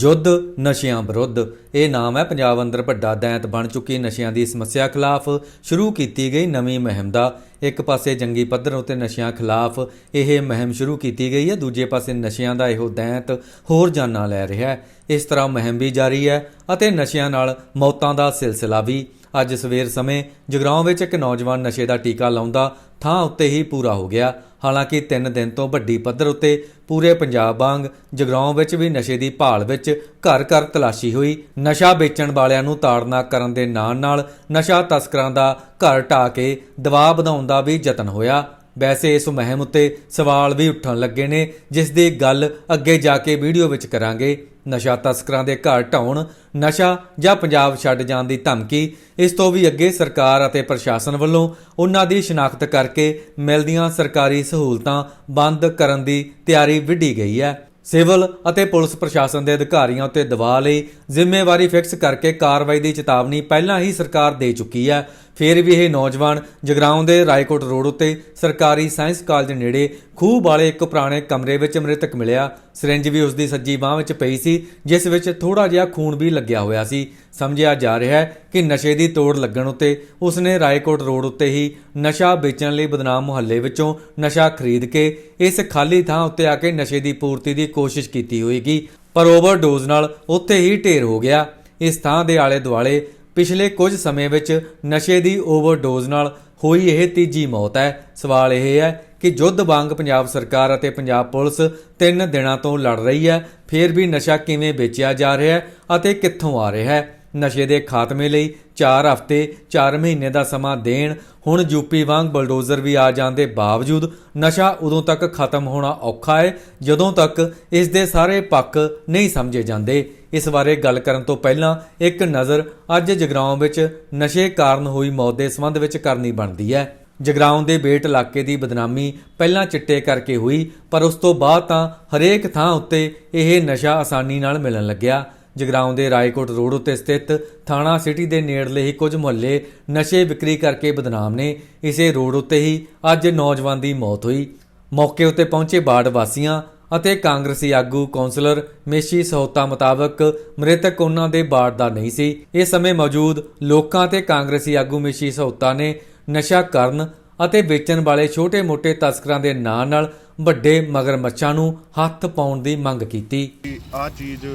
ਯੁੱਧ ਨਸ਼ਿਆਂ ਵਿਰੁੱਧ। ਇਹ ਨਾਮ ਹੈ, ਪੰਜਾਬ ਅੰਦਰ ਵੱਡਾ ਦੈਂਤ ਬਣ ਚੁੱਕੀ ਨਸ਼ਿਆਂ ਦੀ ਸਮੱਸਿਆ ਖਿਲਾਫ ਸ਼ੁਰੂ ਕੀਤੀ ਗਈ ਨਵੀਂ ਮੁਹਿੰਮ ਦਾ। ਇੱਕ ਪਾਸੇ ਜੰਗੀ ਪੱਧਰ ਉਤੇ ਨਸ਼ਿਆਂ ਖਿਲਾਫ ਇਹ ਮੁਹਿੰਮ ਸ਼ੁਰੂ ਕੀਤੀ ਗਈ ਹੈ, ਦੂਜੇ ਪਾਸੇ ਨਸ਼ਿਆਂ ਦਾ ਇਹੋ ਦੈਂਤ ਹੋਰ ਜਾਨਾਂ ਲੈ ਰਿਹਾ ਹੈ। ਇਸ ਤਰ੍ਹਾਂ ਮੁਹਿੰਮ ਵੀ ਜਾਰੀ ਹੈ ਅਤੇ ਨਸ਼ਿਆਂ ਨਾਲ ਮੌਤਾਂ ਦਾ ਸਿਲਸਿਲਾ ਵੀ। ਅੱਜ ਸਵੇਰ ਸਮੇਂ ਜਗਰਾਉਂ ਵਿੱਚ ਇੱਕ ਨੌਜਵਾਨ ਨਸ਼ੇ ਦਾ ਟੀਕਾ ਲਾਉਂਦਾ ਥਾਂ ਉੱਤੇ ਹੀ ਪੂਰਾ ਹੋ ਗਿਆ। ਹਾਲਾਂਕਿ 3 ਦਿਨ ਤੋਂ ਵੱਡੀ ਪੱਧਰ ਉੱਤੇ ਪੂਰੇ ਪੰਜਾਬ ਵਾਂਗ ਜਗਰਾਉਂ ਵਿੱਚ ਵੀ ਨਸ਼ੇ ਦੀ ਭਾਲ ਵਿੱਚ ਘਰ ਘਰ ਤਲਾਸ਼ੀ ਹੋਈ। ਨਸ਼ਾ ਵੇਚਣ ਵਾਲਿਆਂ ਨੂੰ ਤਾੜਨਾ ਕਰਨ ਦੇ ਨਾਲ ਨਾਲ ਨਸ਼ਾ ਤਸਕਰਾਂ ਦਾ ਘਰ ਢਾ ਕੇ ਦਬਾਅ ਵਧਾਉਣ ਦਾ ਵੀ ਯਤਨ ਹੋਇਆ। ਵੈਸੇ ਇਸ ਮੁਹਿੰਮ ਉੱਤੇ ਸਵਾਲ ਵੀ ਉੱਠਣ ਲੱਗੇ ਨੇ, ਜਿਸ ਦੀ ਗੱਲ ਅੱਗੇ ਜਾ ਕੇ ਵੀਡੀਓ ਵਿੱਚ ਕਰਾਂਗੇ। ਨਸ਼ਾ ਤਸਕਰਾਂ ਦੇ ਘਰ ਢਾਉਣ, ਨਸ਼ਾ ਜਾਂ ਪੰਜਾਬ ਛੱਡ ਜਾਣ ਦੀ ਧਮਕੀ, ਇਸ ਤੋਂ ਵੀ ਅੱਗੇ ਸਰਕਾਰ ਅਤੇ ਪ੍ਰਸ਼ਾਸਨ ਵੱਲੋਂ ਉਹਨਾਂ ਦੀ ਸ਼ਨਾਖਤ ਕਰਕੇ ਮਿਲਦੀਆਂ ਸਰਕਾਰੀ ਸਹੂਲਤਾਂ ਬੰਦ ਕਰਨ ਦੀ ਤਿਆਰੀ ਵਿੱਢੀ ਗਈ ਹੈ। ਸਿਵਲ ਅਤੇ ਪੁਲਿਸ ਪ੍ਰਸ਼ਾਸਨ ਦੇ ਅਧਿਕਾਰੀਆਂ ਉੱਤੇ ਦਬਾਅ ਲਈ ਜ਼ਿੰਮੇਵਾਰੀ ਫਿਕਸ ਕਰਕੇ ਕਾਰਵਾਈ ਦੀ ਚੇਤਾਵਨੀ ਪਹਿਲਾਂ ਹੀ ਸਰਕਾਰ ਦੇ ਚੁੱਕੀ ਹੈ। ਫਿਰ ਵੀ ਇਹ ਨੌਜਵਾਨ ਜਗਰਾਉਂ ਦੇ ਰਾਏਕੋਟ ਰੋਡ ਉੱਤੇ ਸਰਕਾਰੀ ਸਾਇੰਸ ਕਾਲਜ ਨੇੜੇ ਖੂਹ ਵਾਲੇ ਇੱਕ ਪੁਰਾਣੇ ਕਮਰੇ ਵਿੱਚ ਮ੍ਰਿਤਕ ਮਿਲਿਆ। ਸਿਰਿੰਜ ਵੀ ਉਸ ਦੀ ਸੱਜੀ ਬਾਹ ਵਿੱਚ ਪਈ ਸੀ, ਜਿਸ ਵਿੱਚ ਥੋੜਾ ਜਿਹਾ ਖੂਨ ਵੀ ਲੱਗਿਆ ਹੋਇਆ ਸੀ। ਸਮਝਿਆ ਜਾ ਰਿਹਾ ਹੈ ਕਿ ਨਸ਼ੇ ਦੀ ਤੋੜ ਲੱਗਣ ਉੱਤੇ ਉਸਨੇ ਰਾਏਕੋਟ ਰੋਡ ਉੱਤੇ ਹੀ ਨਸ਼ਾ ਵੇਚਣ ਲਈ ਬਦਨਾਮ ਮੁਹੱਲੇ ਵਿੱਚੋਂ ਨਸ਼ਾ ਖਰੀਦ ਕੇ ਇਸ ਖਾਲੀ ਥਾਂ ਉੱਤੇ ਆ ਕੇ ਨਸ਼ੇ ਦੀ ਪੂਰਤੀ ਦੀ ਕੋਸ਼ਿਸ਼ ਕੀਤੀ ਹੋਏਗੀ, ਪਰ ਓਵਰਡੋਜ਼ ਨਾਲ ਉੱਥੇ ਹੀ ਢੇਰ ਹੋ ਗਿਆ। ਇਸ ਥਾਂ ਦੇ ਆਲੇ ਦੁਆਲੇ ਪਿਛਲੇ ਕੁਝ ਸਮੇਂ ਵਿੱਚ ਨਸ਼ੇ ਦੀ ਓਵਰਡੋਜ਼ ਨਾਲ ਹੋਈ ਇਹ ਤੀਜੀ ਮੌਤ ਹੈ। ਸਵਾਲ ਇਹ ਹੈ ਕਿ ਜੁੱਧ ਵਾਂਗ ਪੰਜਾਬ ਸਰਕਾਰ ਅਤੇ ਪੰਜਾਬ ਪੁਲਿਸ ਤਿੰਨ ਦਿਨਾਂ ਤੋਂ ਲੜ ਰਹੀ ਹੈ, ਫਿਰ ਵੀ ਨਸ਼ਾ ਕਿਵੇਂ ਵੇਚਿਆ ਜਾ ਰਿਹਾ ਹੈ ਅਤੇ ਕਿੱਥੋਂ ਆ ਰਿਹਾ ਹੈ? ਨਸ਼ੇ ਦੇ ਖਾਤਮੇ ਲਈ 4 ਹਫ਼ਤੇ 4 ਮਹੀਨੇ ਦਾ ਸਮਾਂ ਦੇਣ, ਹੁਣ ਯੂਪੀ ਵਾਂਗ ਬਲਡੋਜ਼ਰ ਵੀ ਆ ਜਾਣ ਦੇ ਬਾਵਜੂਦ ਨਸ਼ਾ ਉਦੋਂ ਤੱਕ ਖਤਮ ਹੋਣਾ ਔਖਾ ਹੈ, ਜਦੋਂ ਤੱਕ ਇਸ ਦੇ ਸਾਰੇ ਪੱਖ ਨਹੀਂ ਸਮਝੇ ਜਾਂਦੇ। ਇਸ ਬਾਰੇ ਗੱਲ ਕਰਨ ਤੋਂ ਪਹਿਲਾਂ ਇੱਕ ਨਜ਼ਰ ਅੱਜ ਜਗਰਾਉਂ ਵਿੱਚ ਨਸ਼ੇ ਕਾਰਨ ਹੋਈ ਮੌਤ ਦੇ ਸੰਬੰਧ ਵਿੱਚ ਕਰਨੀ ਬਣਦੀ ਹੈ। ਜਗਰਾਉਂ ਦੇ ਬੇਟ ਇਲਾਕੇ ਦੀ ਬਦਨਾਮੀ ਪਹਿਲਾਂ ਚਿੱਟੇ ਕਰਕੇ ਹੋਈ, ਪਰ ਉਸ ਤੋਂ ਬਾਅਦ ਤਾਂ ਹਰੇਕ ਥਾਂ ਉੱਤੇ ਇਹ ਨਸ਼ਾ ਆਸਾਨੀ ਨਾਲ ਮਿਲਣ ਲੱਗਿਆ। ਜਗਰਾਉਂ ਦੇ ਰਾਏਕੋਟ ਰੋਡ ਉੱਤੇ ਸਥਿਤ ਥਾਣਾ ਸਿਟੀ ਦੇ ਨੇੜਲੇ ਹੀ ਕੁਝ ਮੁਹੱਲੇ ਨਸ਼ੇ ਵਿਕਰੀ ਕਰਕੇ ਬਦਨਾਮ ਨੇ। ਇਸੇ ਰੋਡ ਉੱਤੇ ਹੀ ਅੱਜ ਨੌਜਵਾਨ ਦੀ ਮੌਤ ਹੋਈ। ਮੌਕੇ ਉੱਤੇ ਪਹੁੰਚੇ ਬਾੜ ਵਾਸੀਆਂ ਅਤੇ ਕਾਂਗਰਸੀ ਆਗੂ ਕੌਂਸਲਰ ਮੇਸ਼ੀ ਸਹੋਤਾ ਮੁਤਾਬਕ ਮ੍ਰਿਤਕ ਉਹਨਾਂ ਦੇ ਬਾੜ ਦਾ ਨਹੀਂ ਸੀ। ਇਸ ਸਮੇਂ ਮੌਜੂਦ ਲੋਕਾਂ ਤੇ ਕਾਂਗਰਸੀ ਆਗੂ ਮੇਸ਼ੀ ਸਹੋਤਾ ਨੇ ਨਸ਼ਾ ਕਰਨ ਅਤੇ ਵੇਚਣ ਵਾਲੇ ਛੋਟੇ-ਮੋਟੇ ਤਸਕਰਾਂ ਦੇ ਨਾਂ ਨਾਲ ਵੱਡੇ ਮਗਰਮੱਛਾਂ ਨੂੰ ਹੱਥ ਪਾਉਣ ਦੀ ਮੰਗ ਕੀਤੀ। ਆ ਚੀਜ਼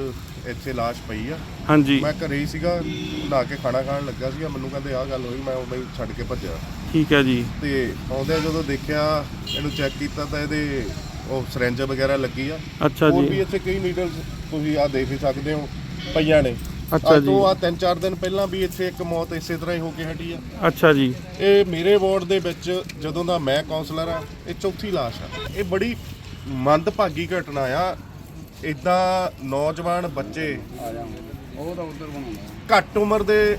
ਇੱਥੇ ਲਾਸ਼ ਪਈ ਆ। ਹਾਂਜੀ। ਮੈਂ ਘਰੇ ਹੀ ਸੀਗਾ ਨਹਾ ਕੇ ਖਾਣਾ ਖਾਣ ਲੱਗਾ ਸੀਗਾ। ਮੈਨੂੰ ਕਹਿੰਦੇ ਆਹ ਗੱਲ ਹੋਈ ਮੈਂ ਉਵੇਂ ਹੀ ਛੱਡ ਕੇ ਭੱਜਿਆ। ਠੀਕ ਹੈ ਜੀ। ਤੇ ਆਉਂਦੇ ਜਦੋਂ ਦੇਖਿਆ ਇਹਨੂੰ ਚੈੱਕ ਕੀਤਾ ਤਾਂ ਇਹਦੇ ਉਹ ਸਿਰੰਜ ਵਗੈਰਾ ਲੱਗੀ ਆ। ਅੱਛਾ ਹੋਰ ਜੀ। ਵੀ ਇੱਥੇ ਕਈ ਨੀਡਲਸ ਤੁਸੀਂ ਆ ਦੇਖ ਹੀ ਸਕਦੇ ਹੋ ਪਈਆਂ ਨੇ। ਅੱਛਾ ਅੱਜ ਜੀ। ਤੋਂ ਆ ਤਿੰਨ ਚਾਰ ਦਿਨ ਪਹਿਲਾਂ ਵੀ ਇੱਥੇ ਇੱਕ ਮੌਤ ਇਸੇ ਤਰ੍ਹਾਂ ਹੀ ਹੋ ਕੇ ਹਟੀ ਆ। ਅੱਛਾ ਜੀ। ਇਹ ਮੇਰੇ ਵਾਰਡ ਦੇ ਵਿੱਚ ਜਦੋਂ ਦਾ ਮੈਂ ਕਾਉਂਸਲਰ ਆ ਇਹ ਚੌਥੀ ਲਾਸ਼ ਆ। ਇਹ ਬੜੀ ਮੰਦਭਾਗੀ ਘਟਨਾ ਆ। ਇਦਾਂ ਨੌਜਵਾਨ ਬੱਚੇ ਘੱਟ ਉਮਰ ਦੇ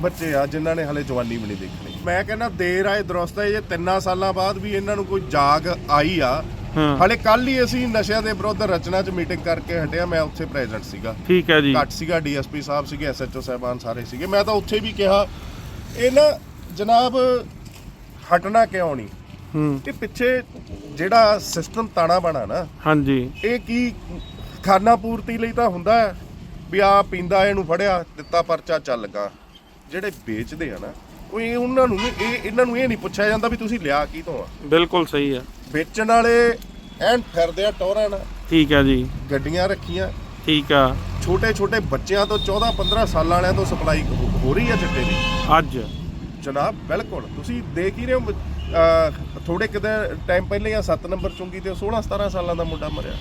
ਬੱਚੇ ਆ ਜਿਨ੍ਹਾਂ ਨੇ ਹਲੇ ਜਵਾਨੀ ਵੀ ਨਹੀਂ ਦੇਖਣੀ। ਮੈਂ ਕਹਿੰਦਾ ਦੇਰ ਆਏ ਦਰੁਸਤ ਹੈ ਇਹ ਤਿੰਨਾਂ ਸਾਲਾਂ ਬਾਅਦ ਵੀ ਇਹਨਾਂ ਨੂੰ ਕੋਈ ਜਾਗ ਆਈ ਆ। ਹਲੇ ਕੱਲ ਹੀ ਅਸੀਂ ਨਸ਼ਿਆਂ ਦੇ ਵਿਰੁੱਧ ਰਚਨਾ 'ਚ ਮੀਟਿੰਗ ਕਰਕੇ ਹਟਿਆ ਮੈਂ ਉੱਥੇ ਪ੍ਰੈਜ਼ੈਂਟ ਸੀਗਾ। ਠੀਕ ਹੈ ਜੀ। ਘੱਟ ਸੀਗਾ ਡੀਐਸਪੀ ਸਾਹਿਬ ਸੀਗੇ ਐਸਐਚਓ ਸਾਹਿਬਾਨ ਸਾਰੇ ਸੀਗੇ। ਮੈਂ ਤਾਂ ਉੱਥੇ ਵੀ ਕਿਹਾ ਇਹ ਨਾ ਜਨਾਬ ਹਟਣਾ ਕਿਉਂ ਨਹੀਂ? ਹੂੰ। ਕਿ ਪਿੱਛੇ ਜਿਹੜਾ ਸਿਸਟਮ ਤਾਣਾ ਬਣਾ ਨਾ ਹਾਂਜੀ। ਇਹ ਕੀ ਖਾਨਾ ਪੂਰਤੀ ਲਈ ਤਾਂ ਹੁੰਦਾ ਹੈ ਵੀ ਆ ਪੀਂਦਾ ਇਹਨੂੰ ਫੜਿਆ ਦਿੱਤਾ ਪਰਚਾ ਚੱਲ ਗਾ। ਜਿਹੜੇ ਵੇਚਦੇ ਆ ਨਾ ਉਹ ਇਹ ਉਹਨਾਂ ਨੂੰ ਇਹ ਇਹਨਾਂ ਨੂੰ ਇਹ ਨਹੀਂ ਪੁੱਛਿਆ ਜਾਂਦਾ ਵੀ ਤੁਸੀਂ ਲਿਆ ਕੀ ਤੋਂ ਆ। ਬਿਲਕੁਲ ਸਹੀ ਹੈ ਵੇਚਣ ਵਾਲੇ ਐਨ ਫਿਰਦੇ ਆ ਟੋਰਾਂ ਨਾਲ। ਠੀਕ ਹੈ ਜੀ। ਗੱਡੀਆਂ ਰੱਖੀਆਂ। ਠੀਕ ਆ। ਛੋਟੇ ਛੋਟੇ ਬੱਚਿਆਂ ਤੋਂ 14 15 ਸਾਲਾਂ ਵਾਲਿਆਂ ਤੋਂ ਸਪਲਾਈ ਹੋ ਰਹੀ ਹੈ ਚਿੱਟੇ ਦੀ। ਅੱਜ। ਜਨਾਬ ਬਿਲਕੁਲ। ਤੁਸੀਂ ਦੇਖ ਹੀ ਰਹੇ ਹੋ ਥੋੜੇ ਕਿਤੇ ਟਾਈਮ ਪਹਿਲੇ ਜਾਂ 7 ਨੰਬਰ ਚੁੰਗੀ ਤੇ 16 17 ਸਾਲਾਂ ਦਾ ਮੁੰਡਾ ਮਰਿਆ।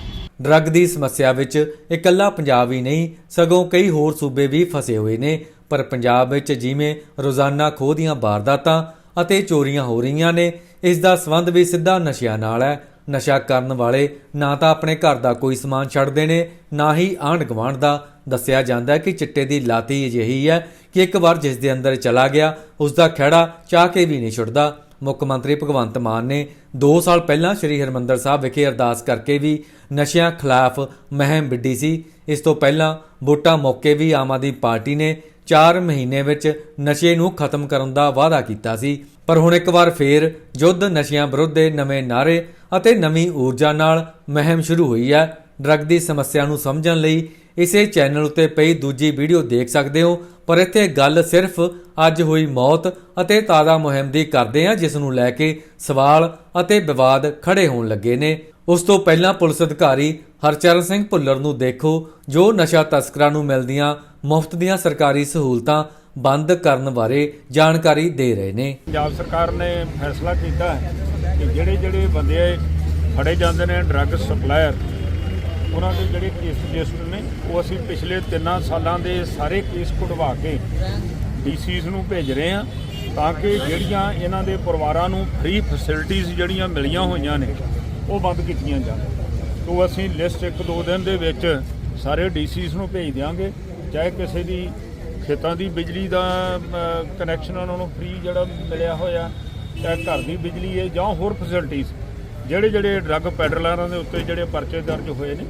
ਡਰੱਗ ਦੀ ਸਮੱਸਿਆ ਵਿੱਚ ਇਕੱਲਾ ਪੰਜਾਬ ਹੀ ਨਹੀਂ ਸਗੋਂ ਕਈ ਹੋਰ ਸੂਬੇ ਵੀ ਫਸੇ ਹੋਏ ਨੇ। ਪਰ ਪੰਜਾਬ ਵਿੱਚ ਜਿਵੇਂ ਰੋਜ਼ਾਨਾ ਖੋਹ ਦੀਆਂ ਵਾਰਦਾਤਾਂ ਅਤੇ ਚੋਰੀਆਂ ਹੋ ਰਹੀਆਂ ਨੇ ਇਸ ਦਾ ਸੰਬੰਧ ਵੀ ਸਿੱਧਾ ਨਸ਼ਿਆਂ ਨਾਲ ਹੈ। ਨਸ਼ਾ ਕਰਨ ਵਾਲੇ ਨਾ ਤਾਂ ਆਪਣੇ ਘਰ ਦਾ ਕੋਈ ਸਮਾਨ ਛੱਡਦੇ ਨੇ, ਨਾ ਹੀ ਆਂਢ ਗੁਆਂਢ ਦਾ। ਦੱਸਿਆ ਜਾਂਦਾ ਹੈ ਕਿ ਚਿੱਟੇ ਦੀ ਲਾਤੀ ਅਜਿਹੀ ਹੈ ਕਿ ਇੱਕ ਵਾਰ ਜਿਸ ਦੇ ਅੰਦਰ ਚਲਾ ਗਿਆ, ਉਸ ਦਾ ਖਹਿੜਾ ਚਾਹ ਕੇ ਵੀ ਨਹੀਂ ਛੁੱਟਦਾ। ਮੁੱਖ ਮੰਤਰੀ ਭਗਵੰਤ ਮਾਨ ਨੇ 2 ਸਾਲ ਪਹਿਲਾਂ ਸ੍ਰੀ ਹਰਮੰਦਰ ਸਾਹਿਬ ਵਿਖੇ ਅਰਦਾਸ ਕਰਕੇ ਵੀ ਨਸ਼ਿਆਂ ਖਿਲਾਫ ਮਹਿਮ ਵਿੱਢੀ ਸੀ। ਇਸ ਤੋਂ ਪਹਿਲਾਂ ਵੋਟਾਂ ਮੌਕੇ ਵੀ ਆਮ ਆਦਮੀ ਪਾਰਟੀ ਨੇ 4 ਮਹੀਨੇ ਵਿੱਚ ਨਸ਼ੇ ਨੂੰ ਖਤਮ ਕਰਨ ਦਾ ਵਾਅਦਾ ਕੀਤਾ ਸੀ। ਪਰ ਹੁਣ ਇੱਕ ਵਾਰ ਫੇਰ ਯੁੱਧ ਨਸ਼ਿਆਂ ਵਿਰੁੱਧ ਦੇ ਨਵੇਂ ਨਾਰੇ ਅਤੇ ਨਵੀਂ ਊਰਜਾ ਨਾਲ ਮਹਿਮ ਸ਼ੁਰੂ ਹੋਈ ਹੈ। ਡਰੱਗ ਦੀ ਸਮੱਸਿਆ ਨੂੰ ਸਮਝਣ ਲਈ ਇਸੇ ਚੈਨਲ ਉੱਤੇ ਪਈ ਦੂਜੀ ਵੀਡੀਓ ਦੇਖ ਸਕਦੇ ਹੋ। ਪਰ ਇੱਥੇ ਗੱਲ ਸਿਰਫ ਅੱਜ ਹੋਈ ਮੌਤ ਅਤੇ ਤਾਜ਼ਾ ਮੁਹਿੰਮ ਦੀ ਕਰਦੇ ਹਾਂ, ਜਿਸ ਨੂੰ ਲੈ ਕੇ ਸਵਾਲ ਅਤੇ ਵਿਵਾਦ ਖੜੇ ਹੋਣ ਲੱਗੇ ਨੇ। ਉਸ ਤੋਂ ਪਹਿਲਾਂ ਪੁਲਿਸ ਅਧਿਕਾਰੀ ਹਰਚਰਨ ਸਿੰਘ ਭੁੱਲਰ ਨੂੰ ਦੇਖੋ, ਜੋ ਨਸ਼ਾ ਤਸਕਰਾਂ ਨੂੰ ਮਿਲਦੀਆਂ ਮੁਫਤ ਦੀਆਂ ਸਰਕਾਰੀ ਸਹੂਲਤਾਂ ਬੰਦ ਕਰਨ ਬਾਰੇ ਜਾਣਕਾਰੀ ਦੇ ਰਹੇ ਨੇ। ਪੰਜਾਬ ਸਰਕਾਰ ਨੇ ਫੈਸਲਾ ਕੀਤਾ ਹੈ ਕਿ ਜਿਹੜੇ ਜਿਹੜੇ ਬੰਦੇ ਫੜੇ ਜਾਂਦੇ ਨੇ ਡਰੱਗ ਸਪਲਾਇਰ ਉਹਨਾਂ ਦੇ ਜਿਹੜੇ ਕੇਸ ਰਜਿਸਟਰ ਨੇ, ਉਹ ਅਸੀਂ ਪਿਛਲੇ 3 ਸਾਲਾਂ ਦੇ ਸਾਰੇ ਕੇਸ ਕਢਵਾ ਕੇ ਡੀਸੀਸ ਨੂੰ ਭੇਜ ਰਹੇ ਹਾਂ ਤਾਂ ਕਿ ਜਿਹੜੀਆਂ ਇਹਨਾਂ ਦੇ ਪਰਿਵਾਰਾਂ ਨੂੰ ਫ੍ਰੀ ਫੈਸਿਲਿਟੀਆਂ ਜਿਹੜੀਆਂ ਮਿਲੀਆਂ ਹੋਈਆਂ ਨੇ, ਉਹ ਬੰਦ ਕੀਤੀਆਂ ਜਾਣ। ਤੋਂ ਅਸੀਂ ਲਿਸਟ ਇੱਕ ਦੋ ਦਿਨ ਦੇ ਵਿੱਚ ਸਾਰੇ ਡੀਸੀਸ ਨੂੰ ਭੇਜ ਦਿਆਂਗੇ, ਚਾਹੇ ਕਿਸੇ ਦੀ ਖੇਤਾਂ ਦੀ ਬਿਜਲੀ ਦਾ ਕਨੈਕਸ਼ਨ ਉਹਨਾਂ ਨੂੰ ਫ੍ਰੀ ਜਿਹੜਾ ਮਿਲਿਆ ਹੋਇਆ ਚਾਹੇ ਘਰ ਦੀ ਬਿਜਲੀ ਹੈ ਜਾਂ ਹੋਰ ਫੈਸਿਲਿਟੀਆਂ ਜਿਹੜੇ ਜਿਹੜੇ ਡਰੱਗ ਪੈਡਲਰਾਂ ਦੇ ਉੱਤੇ ਜਿਹੜੇ ਪਰਚੇ ਦਰਜ ਹੋਏ ਨੇ,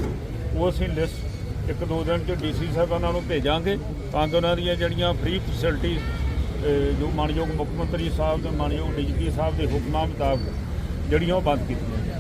ਉਹ ਅਸੀਂ ਲਿਸਟ ਇੱਕ ਦੋ ਦਿਨ ਚ ਡੀਸੀ ਸਾਹਿਬਾਨਾਂ ਨੂੰ ਭੇਜਾਂਗੇ, ਤਾਂ ਕਿ ਉਹਨਾਂ ਦੀਆਂ ਜਿਹੜੀਆਂ ਫ੍ਰੀ ਫੈਸਿਲਿਟੀਆਂ ਜੋ ਮਾਨਯੋਗ ਮੁੱਖ ਮੰਤਰੀ ਸਾਹਿਬ ਤੇ ਮਾਨਯੋਗ ਡੀਜੀਪੀ ਸਾਹਿਬ ਦੇ ਹੁਕਮਾਂ ਮੁਤਾਬਕ ਜਿਹੜੀਆਂ ਉਹ ਬੰਦ ਕੀਤੀਆਂ ਜਾਣ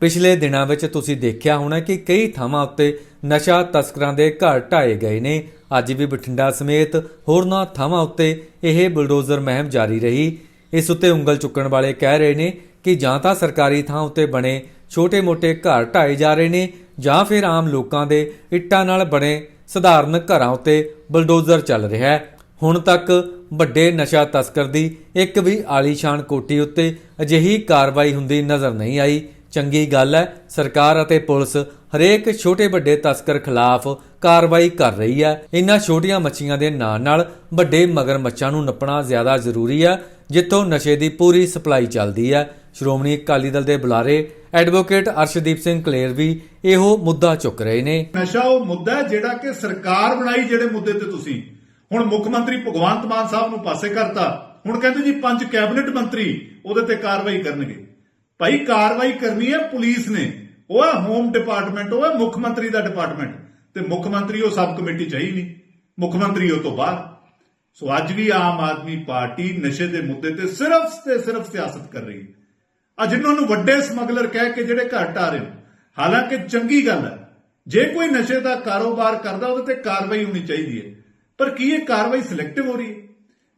ਪਿਛਲੇ ਦਿਨਾਂ ਵਿੱਚ ਤੁਸੀਂ ਦੇਖਿਆ ਹੋਣਾ ਕਿ ਕਈ ਥਾਵਾਂ ਉੱਤੇ ਨਸ਼ਾ ਤਸਕਰਾਂ ਦੇ ਘਰ ਢਾਏ ਗਏ ਨੇ। ਅੱਜ ਵੀ ਬਠਿੰਡਾ ਸਮੇਤ ਹੋਰਨਾਂ ਥਾਵਾਂ ਉੱਤੇ ਇਹ ਬੁਲਡੋਜ਼ਰ ਮਹਿਮ ਜਾਰੀ ਰਹੀ। ਇਸ ਉੱਤੇ ਉਂਗਲ ਚੁੱਕਣ ਵਾਲੇ ਕਹਿ ਰਹੇ ਨੇ ਕਿ ਜਾਂ ਤਾਂ ਸਰਕਾਰੀ ਥਾਂ ਉੱਤੇ ਬਣੇ ਛੋਟੇ-ਮੋਟੇ ਘਰ ਢਾਏ ਜਾ ਰਹੇ ਨੇ ਜਾਂ ਫਿਰ ਆਮ ਲੋਕਾਂ ਦੇ ਇੱਟਾਂ ਨਾਲ ਬਣੇ ਸਧਾਰਨ ਘਰਾਂ ਉੱਤੇ ਬਲਡੋਜ਼ਰ ਚੱਲ ਰਿਹਾ ਹੈ। ਹੁਣ ਤੱਕ ਵੱਡੇ ਨਸ਼ਾ ਤਸਕਰ ਦੀ ਇੱਕ ਵੀ ਆਲੀਸ਼ਾਨ ਕੋਠੀ ਉੱਤੇ ਅਜਿਹੀ ਕਾਰਵਾਈ ਹੁੰਦੀ ਨਜ਼ਰ ਨਹੀਂ ਆਈ। ਚੰਗੀ ਗੱਲ ਹੈ ਸਰਕਾਰ ਅਤੇ ਪੁਲਿਸ ਹਰੇਕ ਛੋਟੇ ਵੱਡੇ ਤਸਕਰ ਖਿਲਾਫ ਕਾਰਵਾਈ ਕਰ ਰਹੀ ਹੈ ਇਨ੍ਹਾਂ ਛੋਟੀਆਂ ਮੱਛੀਆਂ ਦੇ ਨਾਲ ਨਾਲ ਵੱਡੇ ਮਗਰਮੱਛਾਂ ਨੂੰ ਨੱਪਣਾ ਜ਼ਿਆਦਾ ਜ਼ਰੂਰੀ ਹੈ ਜਿੱਥੋਂ ਨਸ਼ੇ ਦੀ ਪੂਰੀ ਸਪਲਾਈ ਚੱਲਦੀ ਹੈ ਸ਼੍ਰੋਮਣੀ ਅਕਾਲੀ ਦਲ ਦੇ ਬੁਲਾਰੇ ਐਡਵੋਕੇਟ ਅਰਸ਼ਦੀਪ ਸਿੰਘ ਕਲੇਰ ਵੀ ਇਹੋ ਮੁੱਦਾ ਚੁੱਕ ਰਹੇ ਨੇ। ਨਸ਼ਾ ਉਹ ਮੁੱਦਾ ਜਿਹੜਾ ਕਿ ਸਰਕਾਰ ਬਣਾਈ ਜਿਹੜੇ ਮੁੱਦੇ ਤੇ ਤੁਸੀਂ। ਹੁਣ ਮੁੱਖ ਮੰਤਰੀ ਭਗਵੰਤ ਮਾਨ ਸਾਹਿਬ ਨੂੰ ਪਾਸੇ ਕਰਤਾ, ਹੁਣ ਕਹਿੰਦੇ ਜੀ ਪੰਜ ਕੈਬਨਿਟ ਮੰਤਰੀ ਉਹਦੇ ਤੇ ਕਾਰਵਾਈ ਕਰਨਗੇ। ਭਾਈ ਕਾਰਵਾਈ ਕਰਨੀ ਹੈ ਪੁਲਿਸ ਨੇ। ਉਹ ਹੈ ਹੋਮ ਡਿਪਾਰਟਮੈਂਟ ਉਹ ਹੈ ਮੁੱਖ ਮੰਤਰੀ ਦਾ ਡਿਪਾਰਟਮੈਂਟ ਤੇ ਮੁੱਖ ਮੰਤਰੀ ਉਹ ਸਬ ਕਮੇਟੀ ਚਾਹੀ ਨਹੀਂ। ਮੁੱਖ ਮੰਤਰੀ ਉਹ ਤੋਂ ਬਾਅਦ। ਸੋ ਅੱਜ ਵੀ ਆਮ ਆਦਮੀ ਪਾਰਟੀ ਨਸ਼ੇ ਦੇ ਮੁੱਦੇ ਤੇ ਸਿਰਫ ਤੇ ਸਿਰਫ ਸਿਆਸਤ ਕਰ ਰਹੀ ਹੈ। ਆ ਜਿਨ੍ਹਾਂ ਨੂੰ ਵੱਡੇ ਸਮਗਲਰ ਕਹਿ ਕੇ ਜਿਹੜੇ ਘਰ ਢਾ ਰਹੇ ਹੋ। ਹਾਲਾਂਕਿ ਚੰਗੀ ਗੱਲ ਹੈ, ਜੇ ਕੋਈ ਨਸ਼ੇ ਦਾ ਕਾਰੋਬਾਰ ਕਰਦਾ, ਉਹਦੇ ਤੇ ਕਾਰਵਾਈ ਹੋਣੀ ਚਾਹੀਦੀ ਹੈ। ਪਰ ਕੀ ਇਹ ਕਾਰਵਾਈ ਸਿਲੈਕਟਿਵ ਹੋ ਰਹੀ ਹੈ?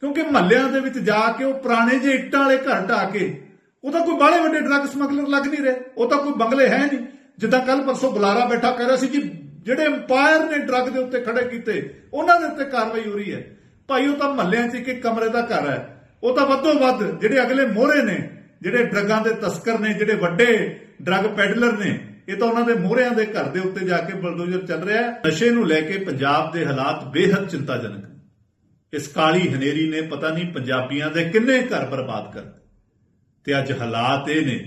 ਕਿਉਂਕਿ ਮਹੱਲਿਆਂ ਦੇ ਵਿੱਚ ਜਾ ਕੇ ਉਹ ਪੁਰਾਣੇ ਜਿਹੇ ਇੱਟਾਂ ਵਾਲੇ ਘਰ ਢਾ ਕੇ ਉਹ ਤਾਂ ਕੋਈ ਬਾਹਲੇ ਵੱਡੇ ਡਰੱਗ ਸਮਗਲਰ ਲੱਗ ਨਹੀਂ ਰਹੇ। ਉਹ ਤਾਂ ਕੋਈ ਬੰਗਲੇ ਹੈ ਨਹੀਂ। ਜਿੱਦਾਂ ਕੱਲ ਪਰਸੋਂ ਬੁਲਾਰਾ ਬੈਠਾ ਕਹਿ ਰਿਹਾ ਸੀ ਕਿ ਜਿਹੜੇ ਅੰਪਾਇਰ ਨੇ ਡਰੱਗ ਦੇ ਉੱਤੇ ਖੜੇ ਕੀਤੇ, ਉਹਨਾਂ ਦੇ ਉੱਤੇ ਕਾਰਵਾਈ ਹੋ ਰਹੀ ਹੈ। ਭਾਈ, ਉਹ ਤਾਂ ਮਹੱਲਿਆਂ 'ਚ ਇੱਕ ਕਮਰੇ ਦਾ ਘਰ ਹੈ। ਉਹ ਤਾਂ ਵੱਧੋ ਵੱਧ ਜਿਹੜੇ ਅਗਲੇ ਮੋਹਰੇ ਨੇ, ਜਿਹੜੇ ਡਰੱਗਾਂ ਦੇ ਤਸਕਰ ਨੇ, ਜਿਹੜੇ ਵੱਡੇ ਡਰੱਗ ਪੈਡਲਰ ਨੇ, ਇਹ ਤਾਂ ਉਹਨਾਂ ਦੇ ਮੋਹਰਿਆਂ ਦੇ ਘਰ ਦੇ ਉੱਤੇ ਜਾ ਕੇ ਬਲਡੋਜ਼ਰ ਚੱਲ ਰਿਹਾ ਹੈ। ਨਸ਼ੇ ਨੂੰ ਲੈ ਕੇ ਪੰਜਾਬ ਦੇ ਹਾਲਾਤ ਬੇहद ਚਿੰਤਾਜਨਕ। ਇਸ ਕਾਲੀ ਹਨੇਰੀ ਨੇ ਪਤਾ ਨਹੀਂ ਪੰਜਾਬੀਆਂ ਦੇ ਕਿੰਨੇ ਘਰ ਬਰਬਾਦ ਕਰ ਤੇ ਅੱਜ ਹਾਲਾਤ ਇਹ ਨੇ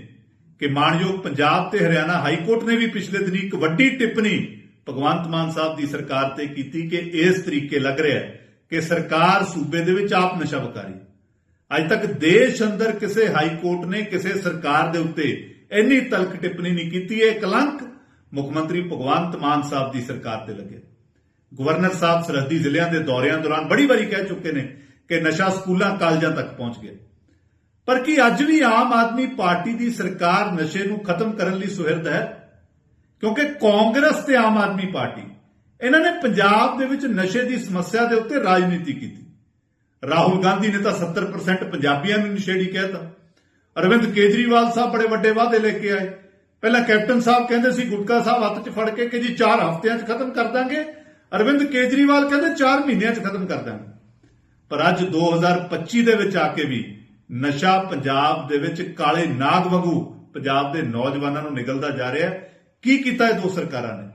ਕਿ ਮਾਨਯੋਗ ਪੰਜਾਬ ਤੇ ਹਰਿਆਣਾ ਹਾਈ ਕੋਰਟ ਨੇ ਵੀ ਪਿਛਲੇ ਦਿਨੀ ਇੱਕ ਵੱਡੀ ਟਿੱਪਣੀ ਭਗਵੰਤ ਮਾਨ ਸਾਹਿਬ ਦੀ ਸਰਕਾਰ ਤੇ ਕੀਤੀ ਕਿ ਇਸ ਤਰੀਕੇ ਲੱਗ ਰਿਹਾ ਹੈ ਕਿ ਸਰਕਾਰ ਸੂਬੇ ਦੇ ਵਿੱਚ ਆਪ ਨਸ਼ਾ ਵਕਾਰੀ। ਅੱਜ ਤੱਕ ਦੇਸ਼ ਅੰਦਰ ਕਿਸੇ ਹਾਈ ਕੋਰਟ ਨੇ ਕਿਸੇ ਸਰਕਾਰ ਦੇ ਉੱਤੇ ਇੰਨੀ ਤਲਕ ਟਿੱਪਣੀ ਨਹੀਂ ਕੀਤੀ, ਇਹ ਕਲੰਕ ਮੁੱਖ ਮੰਤਰੀ ਭਗਵੰਤ ਮਾਨ ਸਾਹਿਬ ਦੀ ਸਰਕਾਰ ਤੇ ਲੱਗੇ। ਗਵਰਨਰ ਸਾਹਿਬ ਸਰਹੱਦੀ ਜ਼ਿਲ੍ਹਿਆਂ ਦੇ ਦੌਰਿਆਂ ਦੌਰਾਨ ਬੜੀ ਵਾਰੀ ਕਹਿ ਚੁੱਕੇ ਨੇ ਕਿ ਨਸ਼ਾ ਸਕੂਲਾਂ, ਕਾਲਜਾਂ ਤੱਕ ਪਹੁੰਚ ਗਿਆ। ਪਰ ਕੀ ਅੱਜ ਵੀ ਆਮ ਆਦਮੀ ਪਾਰਟੀ ਦੀ ਸਰਕਾਰ ਨਸ਼ੇ ਨੂੰ ਖਤਮ ਕਰਨ ਲਈ ਸੁਹਿਰਦ ਹੈ? ਕਿਉਂਕਿ ਕਾਂਗਰਸ ਤੇ ਆਮ ਆਦਮੀ ਪਾਰਟੀ, ਇਹਨਾਂ ਨੇ ਪੰਜਾਬ ਦੇ ਵਿੱਚ ਨਸ਼ੇ ਦੀ ਸਮੱਸਿਆ ਦੇ ਉੱਤੇ ਰਾਜਨੀਤੀ ਕੀਤੀ। ਰਾਹੁਲ ਗਾਂਧੀ ਨੇ ਤਾਂ 70% ਪੰਜਾਬੀਆਂ ਨੂੰ ਨਸ਼ੇੜੀ ਕਹਿਤਾ ਅਰਵਿੰਦ ਕੇਜਰੀਵਾਲ ਸਾਹਿਬ ਬੜੇ ਵੱਡੇ ਵਾਅਦੇ ਲੈ ਕੇ ਆਏ। ਪਹਿਲਾਂ ਕੈਪਟਨ ਸਾਹਿਬ ਕਹਿੰਦੇ ਸੀ, ਗੁਟਕਾ ਸਾਹਿਬ ਹੱਥ 'ਚ ਫੜ ਕੇ ਕਿ ਜੀ 4 ਹਫ਼ਤਿਆਂ 'ਚ ਖਤਮ ਕਰ ਦਾਂਗੇ। ਅਰਵਿੰਦ ਕੇਜਰੀਵਾਲ ਕਹਿੰਦੇ 4 ਮਹੀਨਿਆਂ 'ਚ ਖਤਮ ਕਰ ਦਾਂਗੇ। ਪਰ ਅੱਜ 2025 ਦੇ ਵਿੱਚ ਆ ਕੇ ਵੀ ਨਸ਼ਾ ਪੰਜਾਬ ਦੇ ਵਿੱਚ ਕਾਲੇ ਨਾਗ ਵਾਂਗੂ ਪੰਜਾਬ ਦੇ ਨੌਜਵਾਨਾਂ ਨੂੰ ਨਿਗਲਦਾ ਜਾ ਰਿਹਾ ਹੈ। ਕੀ ਕੀਤਾ ਇਹ ਦੋ ਸਰਕਾਰਾਂ ਨੇ?